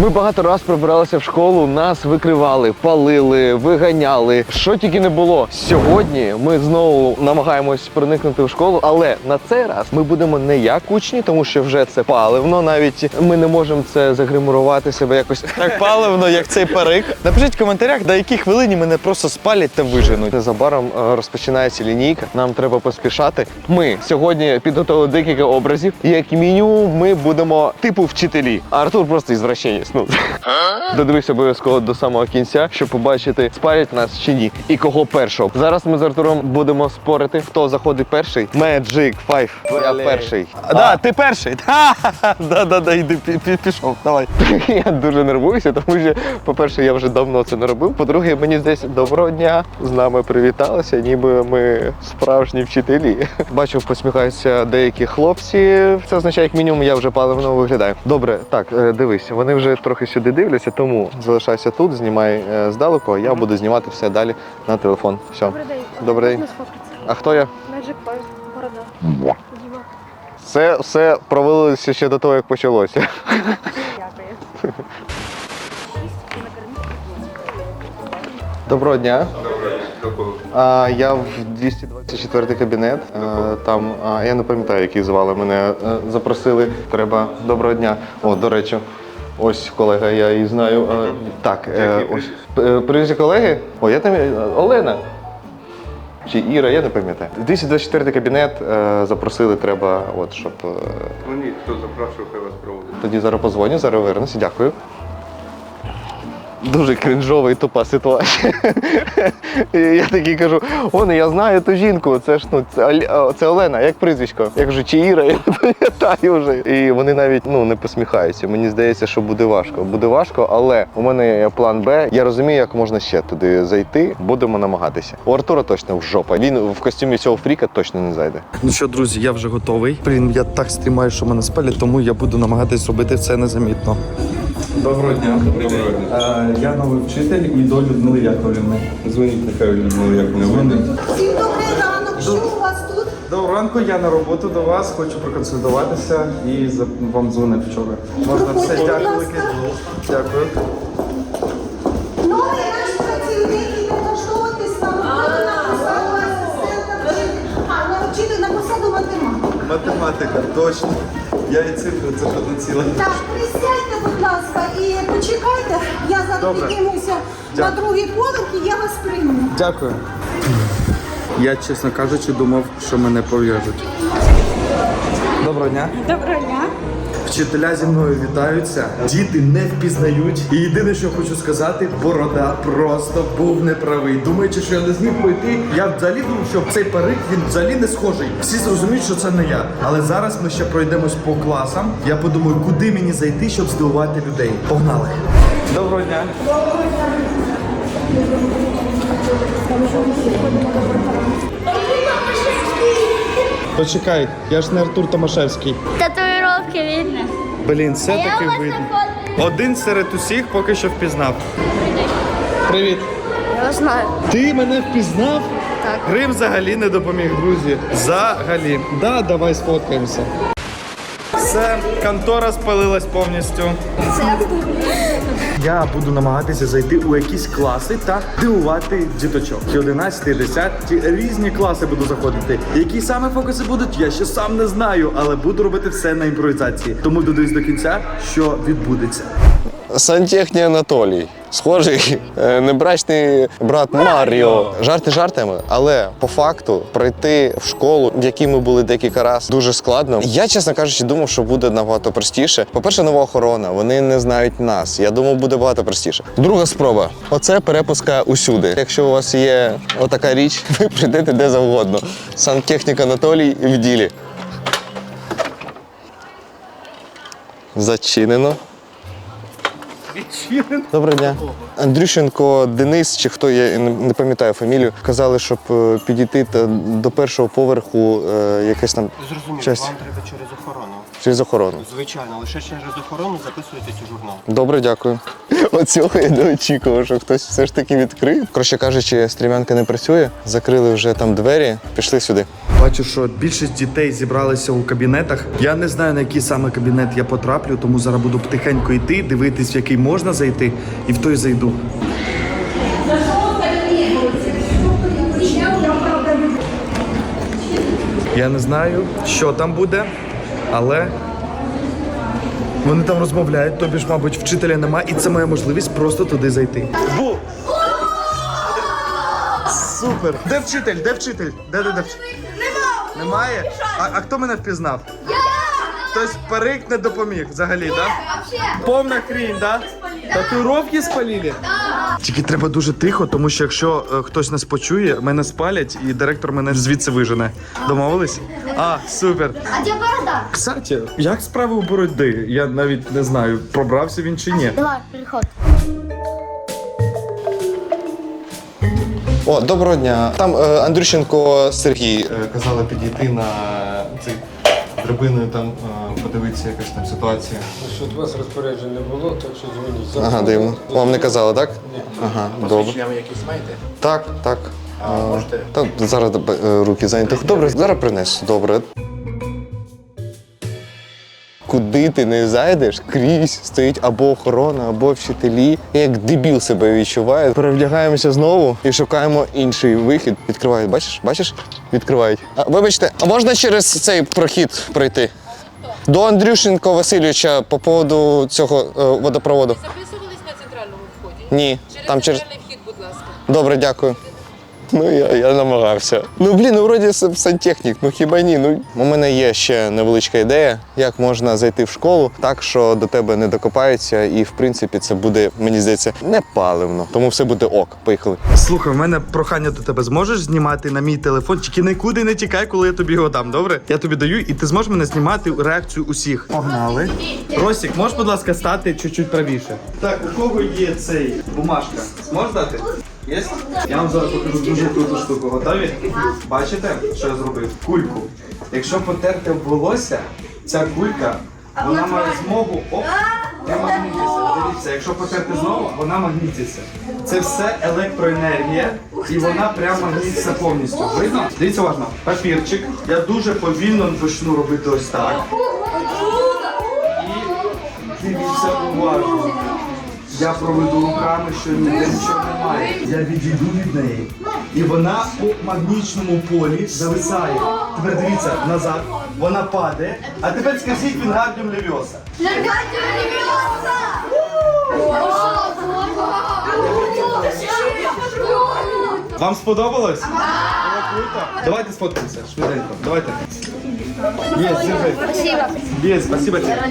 Ми багато раз прибиралися в школу, нас викривали, палили, виганяли. Що тільки не було. Сьогодні ми знову намагаємось проникнути в школу, але на цей раз ми будемо не як учні, тому що вже це паливно. Навіть ми не можемо це загримурувати себе якось Так паливно, як цей парик. Напишіть в коментарях, до якій хвилині мене просто спалять та виженуть. Незабаром е, розпочинається лінійка. Нам треба поспішати. Ми сьогодні підготували декілька образів. Як мінімум, ми будемо типу вчителі. А Артур просто ізвращенець. Ну додивись обов'язково до самого кінця, щоб побачити, спалять нас чи ні. І кого першого. Зараз ми з Артуром будемо спорити, хто заходить перший. Magic Five. Я перший. Да, ти перший. Да, да, да, йди, пі- пі- пішов. Давай. Я дуже нервуюся, тому що, по-перше, я вже давно це не робив. По-друге, мені здається, доброго дня з нами привіталися, ніби ми справжні вчителі. Бачу, посміхаються деякі хлопці. Це означає, як мінімум, я вже паливно виглядаю. Добре, так, е, дивись, вони вже трохи сюди дивляться, тому залишайся тут, знімай е, здалеку, а я буду знімати все далі на телефон. Все. Добрий день. Добрий день. А хто я? Magic Five, борода. Діма. Це все провалилося ще до того, як почалося. Дякую. Доброго дня. А, я в 224 кабінет. Е, Там а, я не пам'ятаю, які звали мене. е, Запросили. Треба доброго дня. О, до речі, ось колега, я її знаю. А, Так, е, ось Е, колеги. О, я там е, Олена. Чи Іра, я не пам'ятаю. 224 кабінет е, запросили, треба, от щоб. е, Дзвоніть, хто запрошував, хай вас проводить. Тоді зараз позвоню, зараз вернуся. Дякую. Дуже кринжова і тупа ситуація. І я такий кажу: Оне, я знаю ту жінку, це ж ну це Олена, як прізвисько. Я кажу, чи Іра, я не пам'ятаю вже. І вони навіть ну не посміхаються. Мені здається, що буде важко. Буде важко, але у мене є план Б. Я розумію, як можна ще туди зайти. Будемо намагатися. У Артура точно в жопа. Він в костюмі цього фріка точно не зайде. Ну що, друзі, я вже готовий. Блін, я так стрімаю, що мене спалять, тому я буду намагатись робити це незамітно. Доброго дня. Доброго дня. Я новий вчитель і до Людмили Яковлівни. Дзвоніть, нехай Людмила як не. Всім добрий ранок. Що у вас тут? Доброго ранку, я на роботу до вас, хочу проконсультуватися і вам дзвонив вчора. Можна все, дякую. Дякую. Новий наш працівник і влаштовуватись на на посаду асистента. А, на посаду математика. Математика, точно. Я і цифру, це ж одне ціле. Так, присядьте, будь ласка, і почекайте. Я зараз Добре. піднімуся на Дякую. другий поверх і я вас прийму. Дякую. Я, чесно кажучи, думав, що мене пов'яжуть. Доброго дня. Доброго дня. Вчителя зі мною вітаються, діти не впізнають. І єдине, що хочу сказати, борода просто був неправий. Думаючи, що я не зміг пройти, я взагалі думав, що цей парик він взагалі не схожий. Всі зрозуміють, що це не я. Але зараз ми ще пройдемось по класам. Я подумаю, куди мені зайти, щоб здивувати людей. Погнали! Доброго дня. Почекай, я ж не Артур Томашевський. Видно. Блін, все таки видно. Один серед усіх поки що впізнав. Привіт. Я знаю. Ти мене впізнав? Так. Грим взагалі не допоміг, друзі. Взагалі. Да, давай сфоткаємося. Все, контора спалилась повністю. Я буду намагатися зайти у якісь класи та дивувати діточок. І 11, і 10, різні класи буду заходити. Які саме фокуси будуть, я ще сам не знаю, але буду робити все на імпровізації. Тому додаюсь до кінця, що відбудеться. Сантехній Анатолій. Схожий е, небрачний брат Маріо. Жарти жартами, але по факту пройти в школу, в якій ми були декілька разів, дуже складно. Я, чесно кажучи, думав, що буде набагато простіше. По-перше, нова охорона, вони не знають нас. Я думав, буде багато простіше. Друга спроба. Оце перепуска усюди. Якщо у вас є отака річ, ви прийдете де завгодно. Сантехнік Анатолій в ділі. Зачинено. Доброго дня. Андрющенко Денис, чи хто я не- пам'ятаю фамілію, казали, щоб е, підійти та до першого поверху е, якесь там Зрозуміло, Щас. вам треба через охорону. Через охорону. Звичайно, лише через охорону записуєтесь у журнал. Добре, дякую. Оцього я не очікував, що хтось все ж таки відкрив. Коротше кажучи, стрімянка не працює. Закрили вже там двері, пішли сюди. Бачу, що більшість дітей зібралися у кабінетах. Я не знаю, на який саме кабінет я потраплю, тому зараз буду потихеньку йти, дивитись, в який можна зайти, і в той зайду. Я не знаю, що там буде, але вони там розмовляють, тобі ж, мабуть, вчителя нема, і це моя можливість просто туди зайти. Бу! Супер! Де вчитель? Де вчитель? Де де де вчитель? Немає? А, а хто мене впізнав? Я! Хтось парик не допоміг взагалі, так? Да? Повна хрінь, так? Да? Татуїровки спалили? Тільки треба дуже тихо, тому що якщо е, хтось нас почує, мене спалять і директор мене звідси вижене. Домовились? А, супер. А де борода? Кстати, як справи у боротьби? Я навіть не знаю, пробрався він чи ні. Давай, переход. О, доброго дня. Там е, Андрющенко Сергій е, казали підійти на цей драбиною, там подивитися якась там ситуація. Щоб у вас розпоряджень не було, так що дзвоніть. Завтра Ага, дивно. Вам не казали, так? Ага, добре. ви якісь маєте? Так, так. А, можете? Та зараз е, руки зайняті. Добре, зараз принесу. Добре. Куди ти не зайдеш, крізь стоїть або охорона, або вчителі. Я як дебіл себе відчуваю. Перевдягаємося знову і шукаємо інший вихід. Відкривають, бачиш? Бачиш? Відкривають. А, вибачте, а можна через цей прохід пройти? До Андрюшенко Васильовича по поводу цього е, водопроводу. Записувались на центральному вході? Ні. Через Там через. центральний вхід, будь ласка. Добре, дякую. Ну, я, я намагався. Ну, блін, ну вроді сантехнік, ну хіба ні? Ну, у мене є ще невеличка ідея, як можна зайти в школу так, що до тебе не докопаються, і в принципі це буде, мені здається, не паливно. Тому все буде ок. Поїхали. Слухай, в мене прохання до тебе. Зможеш знімати на мій телефон? Тільки нікуди не тікай, коли я тобі його дам. Добре? Я тобі даю, і ти зможеш мене знімати реакцію усіх. Погнали. Росік, можеш, будь ласка, стати чуть-чуть правіше. Так, у кого є цей бумажка? Зможеш дати? Є? Я вам зараз покажу дуже круту штуку. Готові? Бачите, що я зробив? Кульку. Якщо потерти волосся, ця кулька, вона має змогу оп, не магнітитися. Дивіться, якщо потерти знову, вона магнітиться. Це все електроенергія, і вона прямо магнітиться повністю. Видно? Дивіться уважно. Папірчик. Я дуже повільно почну робити ось так. І дивіться уважно. Я проведу руками, що ніде нічого немає. Я відійду від неї. І вона у магнічному полі зависає. Тепер дивіться назад. Вона падає. А тепер скажіть Вінгардіум Левіоса. Вам сподобалось? Було круто. Давайте сфоткаємося швиденько. Давайте. Є, держи. Спасибо. Є, спасибо тебе.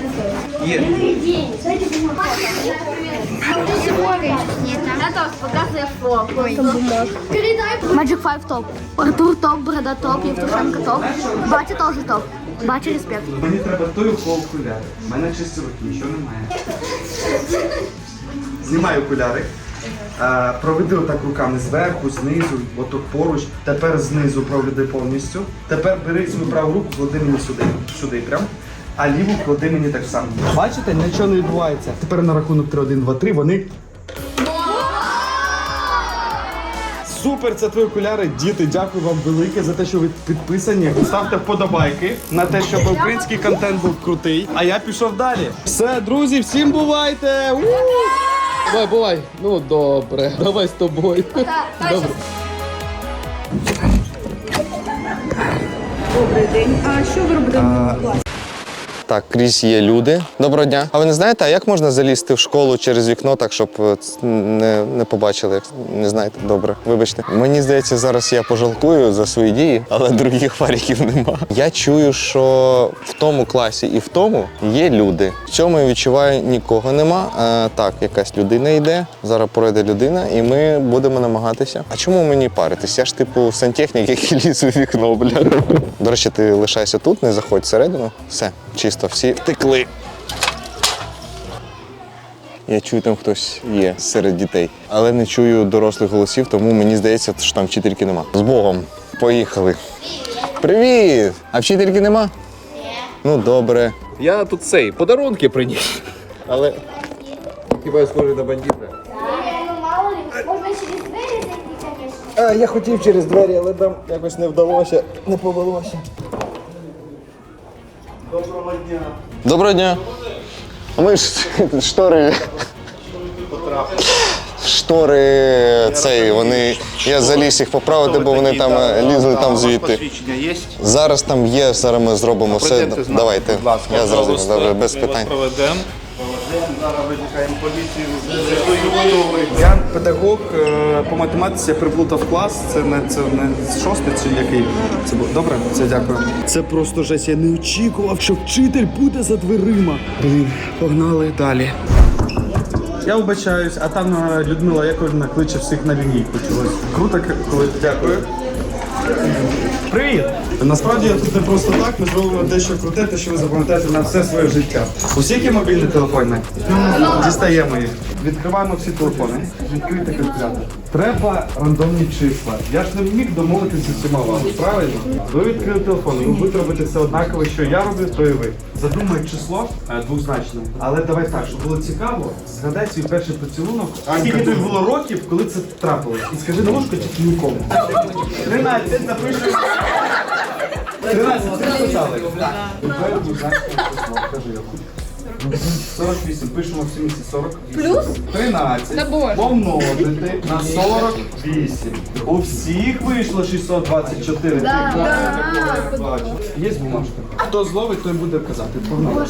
Є. Это показує фото. Передай. Magic Five топ. Артур топ, Борода топ, Євтушенко топ. Батя теж топ. Батя респект. Мені треба той у кого окуляри. У мене чисті руки, нічого немає. Знімаю окуляри. А, проведи отак руками зверху, знизу, отут поруч. Тепер знизу проведи повністю. Тепер бери свою праву руку, клади мені сюди. Сюди прям. А ліву клади мені так само. Бачите, нічого не відбувається. Тепер на рахунок 3, 1, 2, 3 вони. Супер, це твої окуляри. Діти, дякую вам велике за те, що ви підписані. Ставте вподобайки на те, щоб український контент був крутий. А я пішов далі. Все, друзі, всім бувайте! У! Бувай, бувай. Ну добре, давай з тобою. Добре. Так, крізь є люди. Доброго дня. А ви не знаєте, а як можна залізти в школу через вікно, так щоб е, не, не побачили? Не знаєте? Добре, вибачте. Мені здається, зараз я пожалкую за свої дії, але других варіків нема. Я чую, що в тому класі і в тому є люди. В цьому я відчуваю нікого нема. А, так, якась людина йде. Зараз пройде людина, і ми будемо намагатися. А чому мені паритись? Я ж типу сантехнік, який ліз у вікно, бля. До речі, ти лишайся тут, не заходь всередину. Все, чисто, всі втекли. Я чую, там хтось є серед дітей, але не чую дорослих голосів, тому мені здається, що там вчительки нема. З Богом, поїхали. Привіт! А вчительки нема? Ні. Ну добре. Я тут цей подарунки приніс. Але Хіба я схожий на бандита? Ну, мало ли, можна через двері зайти, звісно. А, я хотів через двері, але там якось не вдалося, не повелося. Доброго дня. Доброго А Ми ж штори. Штори цей, вони. Я заліз їх поправити, бо вони там е, лізли там звідти. Посвідчення є? Зараз там є, зараз ми зробимо все. Пройдемте з нами, Давайте. будь ласка, Я зрозумів, добре, без Ми вас питань. Проведемо. Зараз викликаємо поліцію. Я педагог е, по математиці, я приплутав клас. Це не це не шостий чи який. Це було добре? Це дякую. Це просто жесть. Я не очікував, що вчитель буде за дверима. Блін, погнали далі. Я вибачаюсь, а там е, Людмила Яковлевна кличе всіх на лінійку. Чогось. Круто, коли дякую. Привіт! Насправді я тут не просто так. Ми зробимо дещо круте, те, що ви запам'ятаєте на все своє життя. Усіх є мобільні телефони? Дістаємо їх. Відкриваємо всі телефони. Відкрити калькулятор. Треба рандомні числа. Я ж не міг домовитися з усіма вами, правильно? Ви відкрили телефон, ви будете робити все однаково, що я роблю, то і ви. Задумай число е, двозначне. Але давай так, щоб було цікаво, згадай свій перший поцілунок. Скільки тобі було років, коли це трапилось? І скажи на ложку тільки нікому. 13, запишемо. 48, пишемо всі місці 40. Плюс? 13. Помножити на 48. У всіх вийшло 624. Да, Бачу. Є бумажка. Хто зловить, той буде казати. Погнали.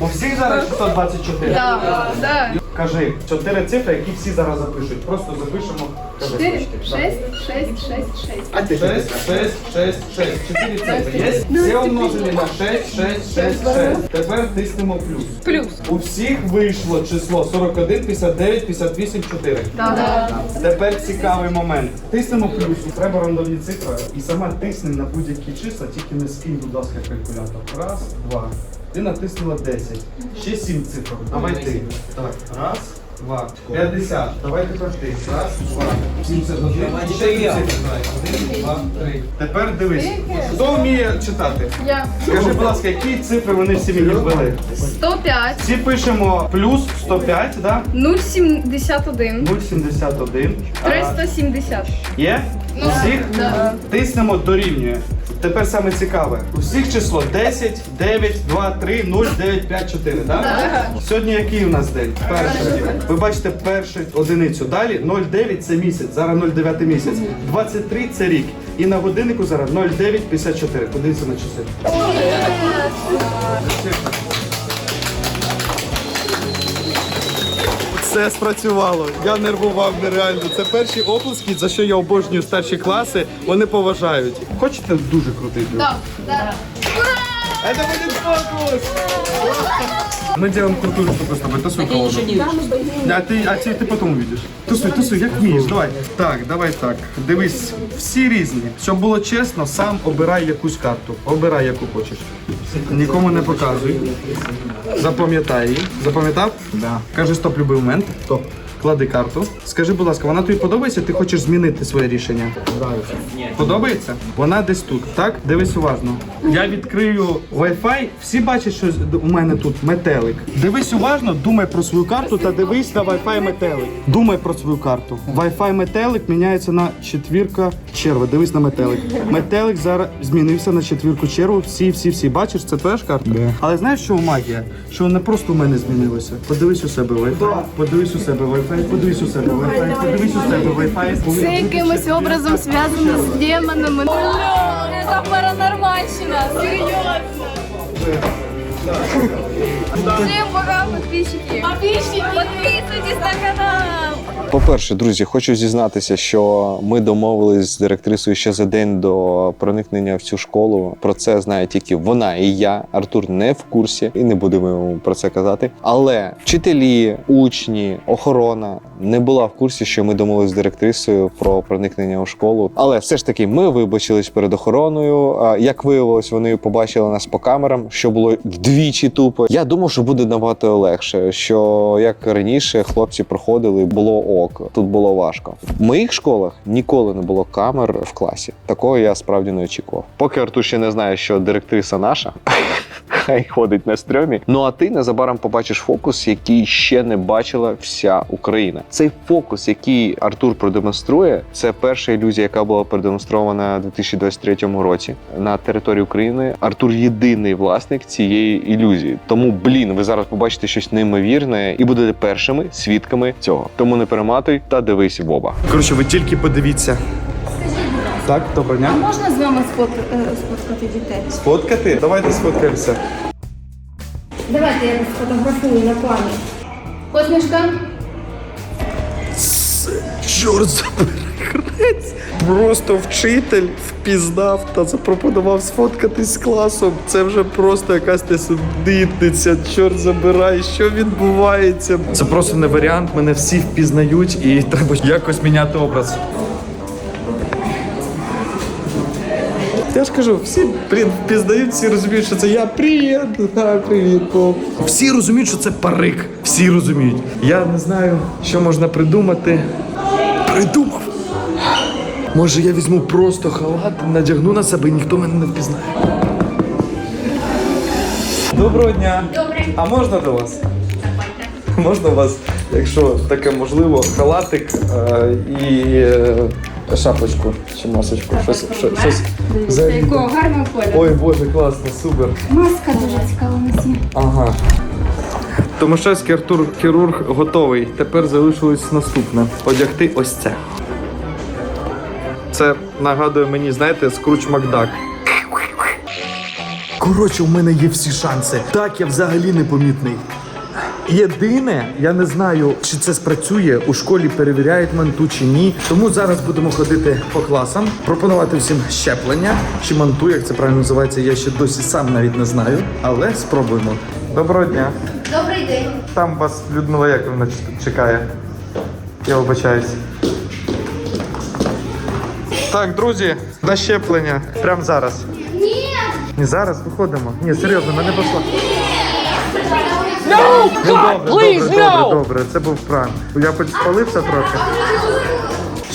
У всіх зараз 624? Так, так. Кажи, чотири цифри, які всі зараз запишуть. Просто запишемо. Кажи. 6, 6, 6, 6. А ти 6, 6, 6, 6. Чотири цифри є? Все умножені на 6, 6, 6, 6. Тепер тиснемо плюс. Плюс. У всіх вийшло число 41, 59, 58, 4. Тепер цікавий момент. Тиснемо плюс, і треба рандомні цифри. І сама тиснемо на будь-які числа, тільки не скинь, будь ласка, калькулятор. Раз, два. Ти натиснула 10. Ще 7 цифр. Давай ти. Так, раз, два. 50. Давай тепер ти. Раз, два. 71. Ще 7 цифр. Один, два, три. Тепер дивись. Хто вміє читати? Я. Скажи, будь ласка, які цифри вони всі мені ввели? 105. Всі пишемо плюс 105, да? 071. 0,71. А, 370. Є? Усіх? Тиснемо дорівнює. Тепер саме цікаве. У всіх число 10, 9, 2, 3, 0, 9, 5, 4, так? Сьогодні який у нас день? Перший. Ви бачите першу одиницю. Далі 0,9 це місяць, зараз 0,9 місяць. 23 це рік. І на годиннику зараз 0,954. Подивіться на часи. Все спрацювало. Я нервував нереально. Це перші оплески, за що я обожнюю старші класи. Вони поважають. Хочете дуже крутий? Так, так. Це буде фокус! Мы делаем крутую штуку с тобой. Тусуй колоду. А ти, а ти, ти потім увидиш. Тусуй, тусуй, як вмієш, давай. Так, давай так. Дивись, всі різні. Щоб було чесно, сам обирай якусь карту. Обирай, яку хочеш. Нікому не показуй. Запам'ятай її. Запам'ятав? Да. Кажи стоп любий момент. Стоп. Клади карту. Скажи, будь ласка, вона тобі подобається? Ти хочеш змінити своє рішення? Подобається. Подобається? Вона десь тут, так? Дивись уважно. Я відкрию Wi-Fi. Всі бачать, що у мене тут метелик. Дивись уважно, думай про свою карту та дивись на Wi-Fi метелик. Думай про свою карту. Wi-Fi метелик міняється на четвірка черва. Дивись на метелик. Метелик зараз змінився на четвірку черву. Всі, всі, всі. Бачиш, це твоя ж карта? Але знаєш, що магія? Що не просто у мене змінилося. Подивись у себе Wi-Fi. Подивись у себе Wi-Fi. Подивись у себе Wi-Fi. Подивись у себе Wi-Fi. Це якимось образом зв'язано з демонами. Це паранормальщина. Серйозно. Всім пока, підписчики. Підписчики. Підписуйтесь на канал. По-перше, друзі, хочу зізнатися, що ми домовились з директрисою ще за день до проникнення в цю школу. Про це знає тільки вона і я. Артур не в курсі і не будемо йому про це казати. Але вчителі, учні, охорона не була в курсі, що ми домовились з директрисою про проникнення у школу. Але все ж таки, ми вибачились перед охороною. Як виявилось, вони побачили нас по камерам, що було вдвічі вдвічі тупо. Я думав, що буде набагато легше. Що як раніше хлопці проходили, було ок. Тут було важко. В моїх школах ніколи не було камер в класі. Такого я справді не очікував. Поки Артур ще не знає, що директриса наша. Хай ходить на стрьомі. Ну а ти незабаром побачиш фокус, який ще не бачила вся Україна. Цей фокус, який Артур продемонструє, це перша ілюзія, яка була продемонстрована у 2023 році на території України. Артур єдиний власник цієї ілюзії. Тому, блін, ви зараз побачите щось неймовірне і будете першими свідками цього. Тому не перематуй та дивись в оба. Коротше, ви тільки подивіться. Так, доброго дня. Можна з вами е, сфоткати дітей? Сфоткати? Давайте сфоткаємося. Давайте я вас сфотографую на пам'ять. Посмішка. Чорт забери хрець. Просто вчитель впізнав та запропонував сфоткатись з класом. Це вже просто якась несудитниця. Чорт забирай, що відбувається. Це просто не варіант. Мене всі впізнають і треба якось міняти образ. Я ж кажу, всі блін, впізнають, всі розуміють, що це я. Привіт! А, привіт, поп. Всі розуміють, що це парик. Всі розуміють. Я не знаю, що можна придумати. Придумав. Може, я візьму просто халат, надягну на себе і ніхто мене не впізнає. Доброго дня. Добрий. А можна до вас? Можна у вас, якщо таке можливо, халатик е, і е, шапочку чи масочку. Щось, що- щось взагалі. Якого гарного кольору. Ой, боже, класно, супер. Маска дуже цікава у нас є. Ага. Томашевський Артур хірург готовий. Тепер залишилось наступне: одягти ось це. Це нагадує мені, знаєте, скруч Макдак. Коротше, у мене є всі шанси. Так, я взагалі непомітний. Єдине, я не знаю, чи це спрацює. У школі перевіряють манту чи ні. Тому зараз будемо ходити по класам, пропонувати всім щеплення чи манту, як це правильно називається, я ще досі сам навіть не знаю. Але спробуємо. Доброго дня. Добрий день. Там вас Людмила Яковлевна чекає. Я вибачаюсь. Так, друзі, на щеплення. Прямо зараз. Ні. Ні, зараз виходимо. Ні, серйозно, мене пошла. No, добре, добре, добре, добре. Це був пранк. Я хоч спалився трохи.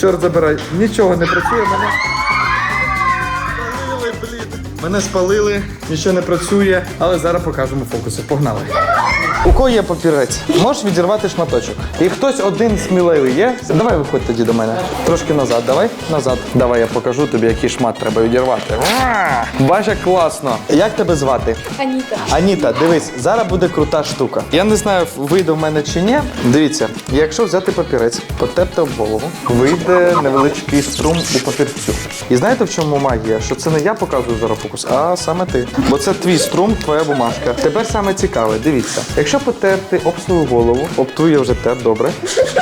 Чорт забирай, нічого не працює, мене. Спалили, блін. Мене спалили, нічого не працює, але зараз покажемо фокуси. Погнали. У кого є папірець? Можеш відірвати шматочок. І хтось один сміливий є. Давай виходь тоді до мене. Трошки назад, давай. Назад. Давай я покажу тобі, який шмат треба відірвати. Бачиш, як класно. Як тебе звати? Аніта. Аніта, дивись, зараз буде крута штука. Я не знаю, вийде в мене чи ні. Дивіться, якщо взяти папірець, потерти об голову, вийде невеличкий струм у папірцю. І знаєте, в чому магія? Що це не я показую зараз фокус, а саме ти. Бо це твій струм, твоя бумажка. Тепер саме цікаве, дивіться. Якщо потерти об свою голову, об я вже тер, добре.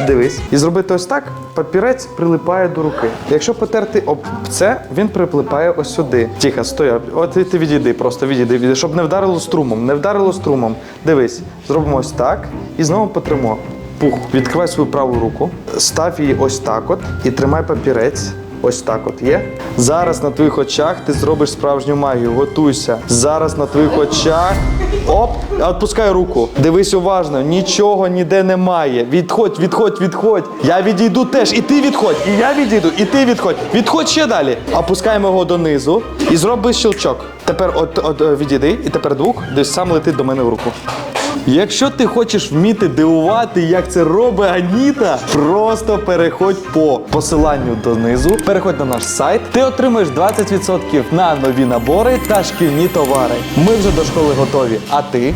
Дивись. І зробити ось так, папірець прилипає до руки. Якщо потерти об це, він прилипає ось сюди. Тихо, стоя. От ти відійди, просто відійди, відійди, щоб не вдарило струмом. Не вдарило струмом. Дивись, зробимо ось так і знову потримо. Пух, відкривай свою праву руку, став її ось так от і тримай папірець. Ось так от є. Зараз на твоїх очах ти зробиш справжню магію. Готуйся. Зараз на твоїх очах. Оп, відпускай руку. Дивись уважно, нічого ніде немає. Відходь, відходь, відходь. Я відійду теж. І ти відходь. І я відійду, і ти відходь. Відходь ще далі. Опускаємо його донизу і зроби щелчок. Тепер от, от е, відійди, і тепер двох, десь сам летить до мене в руку. Якщо ти хочеш вміти дивувати, як це робить Аніта, просто переходь по посиланню донизу, переходь на наш сайт. Ти отримаєш 20% на нові набори та шкільні товари. Ми вже до школи готові. А ти?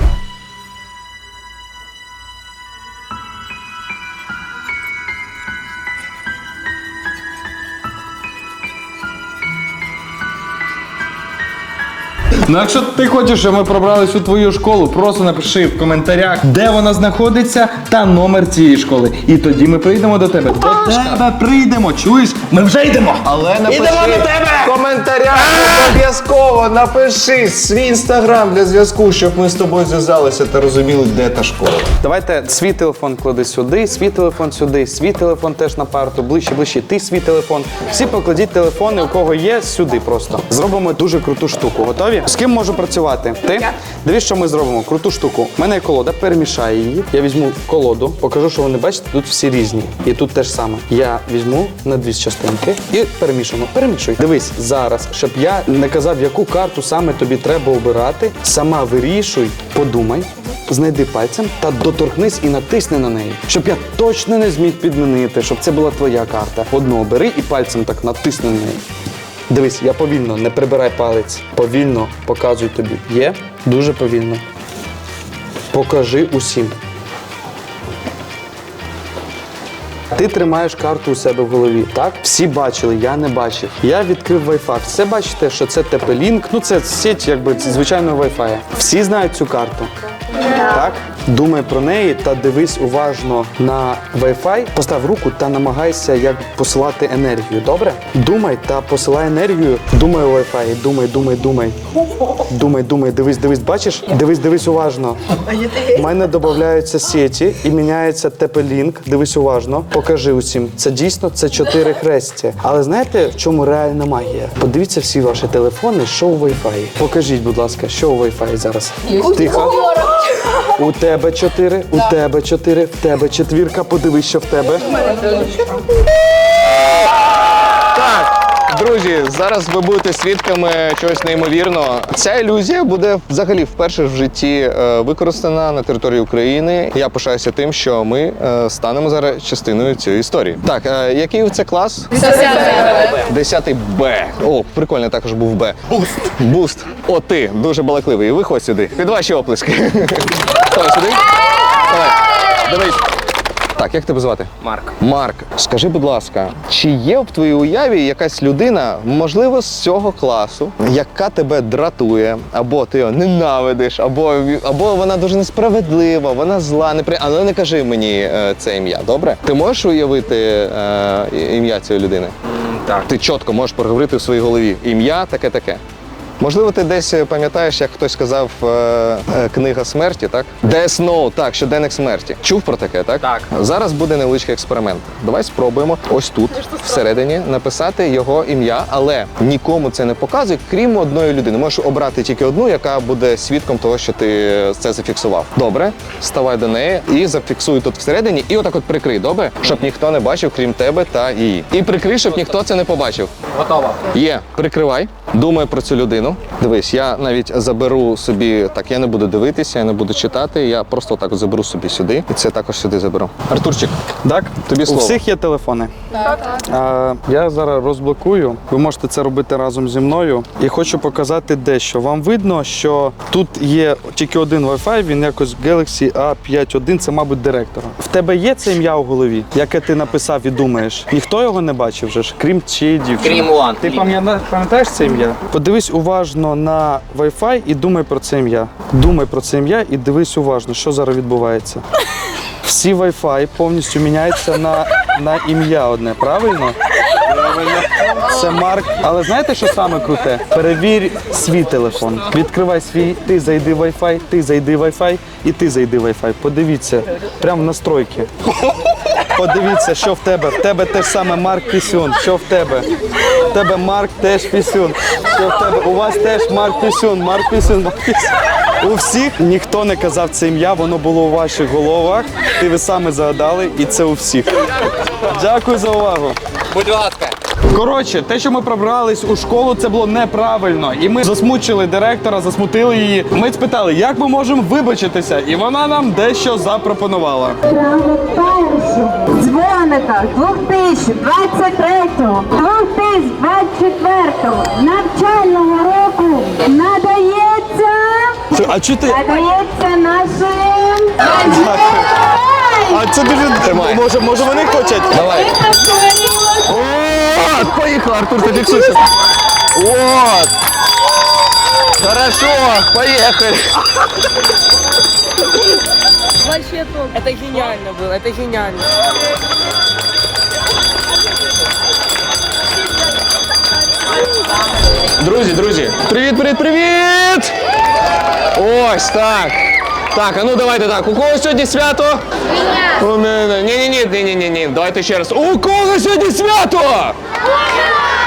Ну, якщо ти хочеш, щоб ми пробрались у твою школу, просто напиши в коментарях, де вона знаходиться, та номер цієї школи. І тоді ми прийдемо до тебе. До тебе прийдемо. Чуєш? Ми вже йдемо. Але напиши Ідемо до тебе! в коментарях обов'язково напиши свій інстаграм для зв'язку, щоб ми з тобою зв'язалися та розуміли, де та школа. Давайте свій телефон клади сюди, свій телефон сюди, свій телефон теж на парту, ближче, ближче, ти свій телефон. Всі покладіть телефони, у кого є, сюди просто. Зробимо дуже круту штуку. Готові? Ким можу працювати? Ти? Дивись, що ми зробимо. Круту штуку. У мене є колода, перемішаю її. Я візьму колоду, покажу, що вони бачите, тут всі різні. І тут теж саме. Я візьму на дві частинки і перемішуємо. Перемішуй. Дивись зараз, щоб я не казав, яку карту саме тобі треба обирати. Сама вирішуй, подумай. Знайди пальцем та доторкнись і натисни на неї, щоб я точно не зміг підмінити, щоб це була твоя карта. Одну обери і пальцем так натисни на неї. Дивись, я повільно, не прибирай палець. Повільно показуй тобі. Є? Дуже повільно. Покажи усім. Ти тримаєш карту у себе в голові, так? Всі бачили, я не бачив. Я відкрив Wi-Fi. Все бачите, що це TP-Link, ну це сеть якби звичайного Wi-Fi. Всі знають цю карту. Так? Думай про неї та дивись уважно на Wi-Fi, постав руку та намагайся як посилати енергію. Добре? Думай та посилай енергію. Думай у Wi-Fi. Думай, думай, думай. Думай, думай, дивись, дивись, бачиш? Дивись, дивись уважно. У мене додаються сеті і міняється TP-Link. Дивись уважно. Покажи усім. Це дійсно це чотири хрестя. Але знаєте, в чому реальна магія? Подивіться всі ваші телефони, що у Wi-Fi. Покажіть, будь ласка, що у Wi-Fi зараз. Тихо. У тебе чотири, у тебе чотири, в тебе четвірка. Подивись, що в тебе. Друзі, зараз ви будете свідками чогось неймовірного. Ця ілюзія буде взагалі вперше в житті е, використана на території України. Я пишаюся тим, що ми е, станемо зараз частиною цієї історії. Так, е, який це клас? Десятий Б. О, прикольно, також був Б. Буст. Буст. О, ти дуже балакливий. Виходь сюди. Під ваші оплески. Давай сюди. Давай. Дивись. Так, як тебе звати? Марк. Марк, скажи, будь ласка, чи є в твоїй уяві якась людина, можливо, з цього класу, яка тебе дратує, або ти його ненавидиш, або, або вона дуже несправедлива, вона зла, непри... але не кажи мені е, це ім'я, добре? Ти можеш уявити е, ім'я цієї людини? Так. Ти чітко можеш проговорити в своїй голові ім'я таке-таке. Можливо, ти десь пам'ятаєш, як хтось сказав е, е, книга смерті, так? Death Note, так, щоденник смерті. Чув про таке, так? Так. Зараз буде невеличкий експеримент. Давай спробуємо ось тут, всередині, написати його ім'я, але нікому це не показуй, крім одної людини. Можеш обрати тільки одну, яка буде свідком того, що ти це зафіксував. Добре, ставай до неї і зафіксуй тут всередині, і отак от прикрий, добре? Щоб ніхто не бачив, крім тебе та її. І прикрий, щоб ніхто це не побачив. Готово. Є, прикривай. Думай про цю людину. Дивись, я навіть заберу собі так, я не буду дивитися, я не буду читати. Я просто так заберу собі сюди, і це також сюди заберу. Артурчик, Так? Тобі У всіх є телефони. А, я зараз розблокую. Ви можете це робити разом зі мною. І хочу показати дещо. Вам видно, що тут є тільки один Wi-Fi, він якось Galaxy A51, це, мабуть, директора. В тебе є це ім'я у голові, яке ти написав і думаєш. Ніхто його не бачив вже ж, крім цієї дівчини. Крім Лан. Ти пам'ята- пам'ятаєш це ім'я? Подивись уважно на Wi-Fi і думай про це ім'я. Думай про це ім'я і дивись уважно, що зараз відбувається. Всі Wi-Fi повністю міняються на, на ім'я одне, правильно? Це Марк. Але знаєте, що саме круте? Перевір свій телефон. Відкривай свій, ти зайди в Wi-Fi, ти зайди в Wi-Fi і ти зайди в Wi-Fi. Подивіться, прямо в настройки. Подивіться, що в тебе. В тебе те саме Марк Пісюн. Що в тебе? В тебе Марк теж Пісюн. Що в тебе? У вас теж Марк Пісюн, Марк Пісюн, Марк Пісюн. У всіх ніхто не казав це ім'я, воно було у ваших головах. Ти ви самі загадали, і це у всіх. Дякую за увагу. Будь ласка. Коротше, те, що ми пробрались у школу, це було неправильно. І ми засмучили директора, засмутили її. Ми спитали, як ми можемо вибачитися, і вона нам дещо запропонувала. першу дзвоника 2023-2024 навчального року надається А чи ти? надається нашим А це дуже Тримай. може, може вони хочуть? Давай. От, поїхав, Артур, ти фіксуйся. Вот. Хорошо, поехали. Это гениально было, это гениально. Друзі, друзі, привіт, привіт, привіт! Ось так. Так, а ну давайте так. У кого сьогодні свято? Ні, ні, ні, ні, ні, ні, ні. Давайте ще раз. У кого сьогодні свято?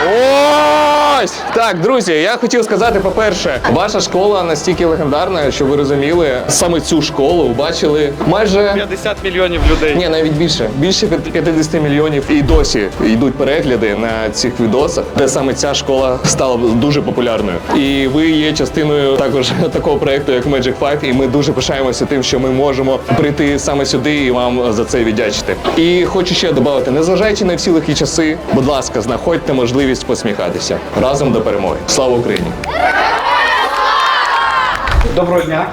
Ось! Так, друзі, я хотів сказати, по-перше, ваша школа настільки легендарна, що ви розуміли, саме цю школу бачили майже 50 мільйонів людей. ні, навіть більше. Більше п'ят- 50 мільйонів і досі йдуть перегляди на цих відосах, де саме ця школа стала дуже популярною. І ви є частиною також такого проекту, як Magic 5, і ми дуже пишаємося тим, що ми можемо прийти саме сюди і вам за це віддячити. І хочу ще додати, незважаючи на всі лихі часи, будь ласка, знаходьте можливість посміхатися разом до перемоги. Слава Україні! Доброго дня.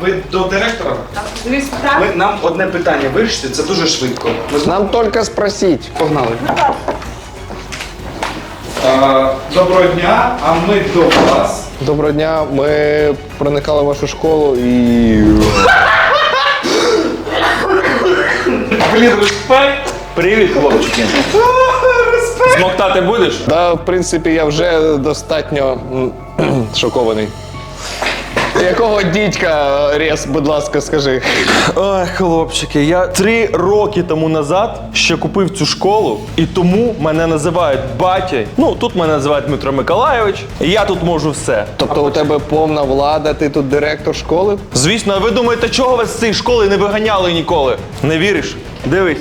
Ви до директора? Ми, нам одне питання вирішити, це дуже швидко. Ми Нам тільки спросіть. погнали. А, доброго дня, а ми до вас. Доброго дня. Ми проникали в вашу школу і. Блін, респект. Привіт, хлопчики. Смоктати будеш? Да, в принципі, я вже достатньо шокований. Якого дідька рез, будь ласка, скажи. Ой, хлопчики, я три роки тому назад ще купив цю школу, і тому мене називають батя. Ну, тут мене називають Дмитро Миколайович, і я тут можу все. Тобто у тебе повна влада, ти тут директор школи? Звісно, а ви думаєте, чого вас з цієї школи не виганяли ніколи? Не віриш? Дивись.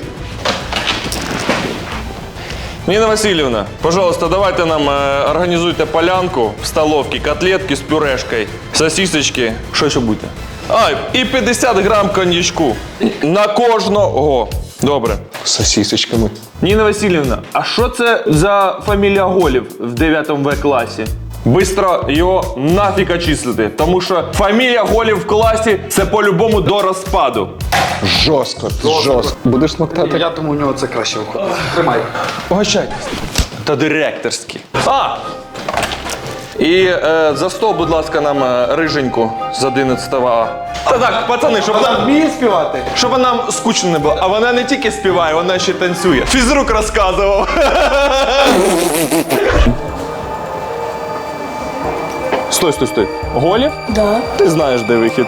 Ніна Васильівна, пожалуйста, давайте нам е, організуйте полянку в столовці, котлетки з пюрешкою, сосисочки, що ще будете? А, і 50 грам коньячку. На кожного. Добре. З сосісочками. Ніна Васильівна, а що це за фамілія Голів в 9 В класі? Бистро його нафіг очислити, тому що фамілія Голів в класі це по-любому до розпаду. Жорстко, жорстко. Будеш смоктати? Я думаю, у нього це краще виходить. Тримай. Погощайтесь. Та директорські. А! І е, за стол, будь ласка, нам е, риженьку з 11 А. Та так, пацани, щоб вона вміє співати, щоб нам скучно не було. А вона не тільки співає, вона ще й танцює. Фізрук розказував. Стой, стой, стой. Голів? Да. Ти знаєш, де вихід.